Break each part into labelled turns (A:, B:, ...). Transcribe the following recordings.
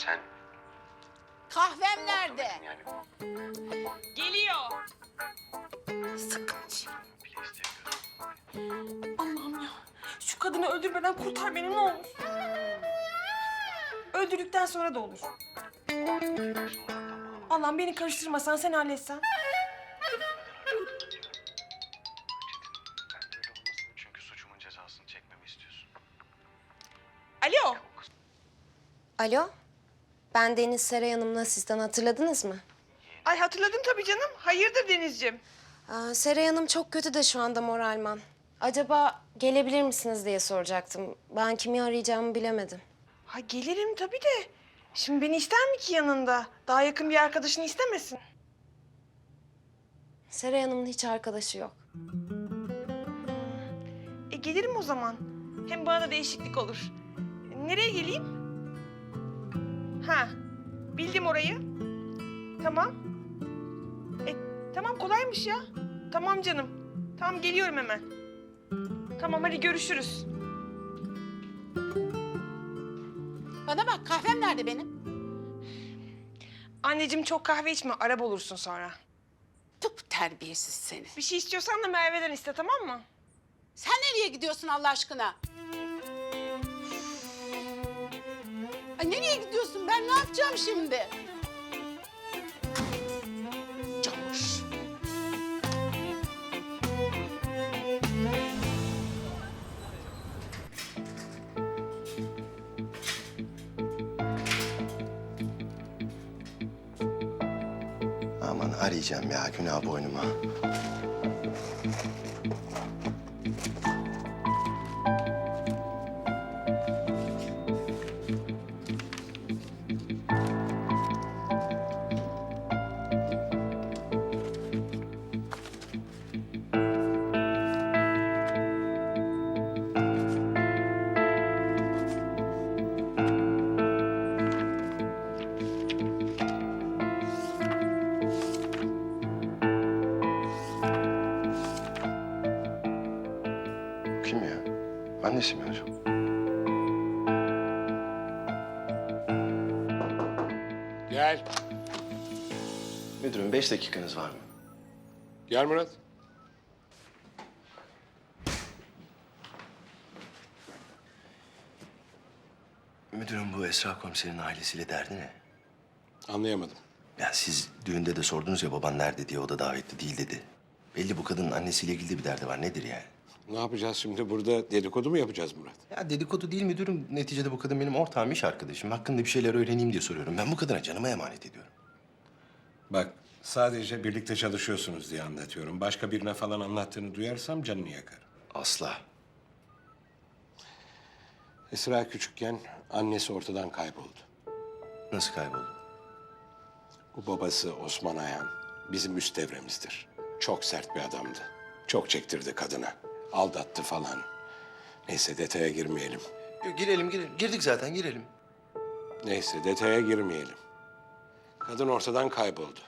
A: sen
B: Kahvem nerede?
A: yani
C: Geliyor.
B: İçme.
A: bile istemiyorum.
C: Allah'ım ya. Şu kadını öldürmeden kurtar beni ne olur. Öldürdükten sonra da olur. Allah'ım beni karıştırmasan sen halletsen.
A: Ben böyle olmasın çünkü suçumun cezasını çekmemi istiyorsun.
C: Alo.
D: Alo, ben Deniz Seray Hanım'la sizden hatırladınız mı?
C: Ay hatırladım tabii canım. Hayırdır Denizciğim?
D: Aa, Seray Hanım çok kötü de şu anda moralman. Acaba gelebilir misiniz diye soracaktım. Ben kimi arayacağımı bilemedim.
C: Ha gelirim tabii de. Şimdi beni ister mi ki yanında? Daha yakın bir arkadaşını istemesin.
D: Seray Hanım'ın hiç arkadaşı yok.
C: E gelirim o zaman. Hem bana da değişiklik olur. Nereye geleyim? Ha, bildim orayı. Tamam. E tamam kolaymış ya. Tamam canım. Tamam geliyorum hemen. Tamam hadi görüşürüz.
B: Bana bak kahvem nerede benim?
C: Anneciğim çok kahve içme, araba olursun sonra.
B: Tıp terbiyesiz seni.
C: Bir şey istiyorsan da Merve'den iste tamam mı?
B: Sen nereye gidiyorsun Allah aşkına? Ay nereye gidiyorsun? Ben ne yapacağım şimdi? Camış.
E: Aman arayacağım ya günah boynuma. Kim ya? Annesi mi acaba?
F: Gel.
E: Müdürüm beş dakikanız var mı?
F: Gel Murat.
E: Müdürüm bu Esra komiserin ailesiyle derdi ne?
F: Anlayamadım.
E: Ya siz düğünde de sordunuz ya baban nerede diye o da davetli değil dedi. Belli bu kadının annesiyle ilgili de bir derdi var nedir yani?
F: Ne yapacağız şimdi burada dedikodu mu yapacağız Murat?
E: Ya dedikodu değil müdürüm. Neticede bu kadın benim ortağım, iş arkadaşım. Hakkında bir şeyler öğreneyim diye soruyorum. Ben bu kadına canıma emanet ediyorum.
F: Bak sadece birlikte çalışıyorsunuz diye anlatıyorum. Başka birine falan anlattığını duyarsam canını yakarım.
E: Asla.
F: Esra küçükken annesi ortadan kayboldu.
E: Nasıl kayboldu?
F: Bu babası Osman Ayhan bizim üst devremizdir. Çok sert bir adamdı. Çok çektirdi kadına. Aldattı falan. Neyse detaya girmeyelim.
E: Yok, girelim girelim. Girdik zaten girelim.
F: Neyse detaya girmeyelim. Kadın ortadan kayboldu.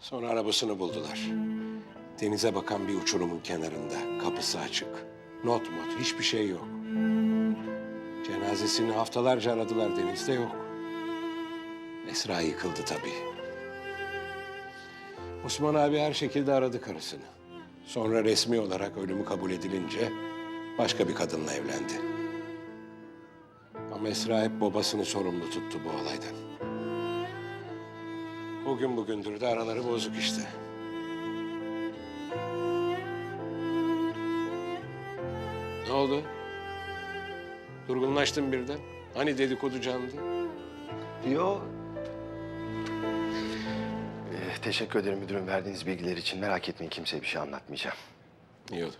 F: Sonra arabasını buldular. Denize bakan bir uçurumun kenarında. Kapısı açık. Not mot hiçbir şey yok. Cenazesini haftalarca aradılar denizde yok. Esra yıkıldı tabii. Osman abi her şekilde aradı karısını. Sonra resmi olarak ölümü kabul edilince başka bir kadınla evlendi. Ama Esra hep babasını sorumlu tuttu bu olaydan. O gün bugündür de araları bozuk işte. Ne oldu? Durgunlaştın birden. Hani dedikodu candı?
E: Yo. Teşekkür ederim müdürüm verdiğiniz bilgiler için. Merak etmeyin kimseye bir şey anlatmayacağım.
F: İyi olur.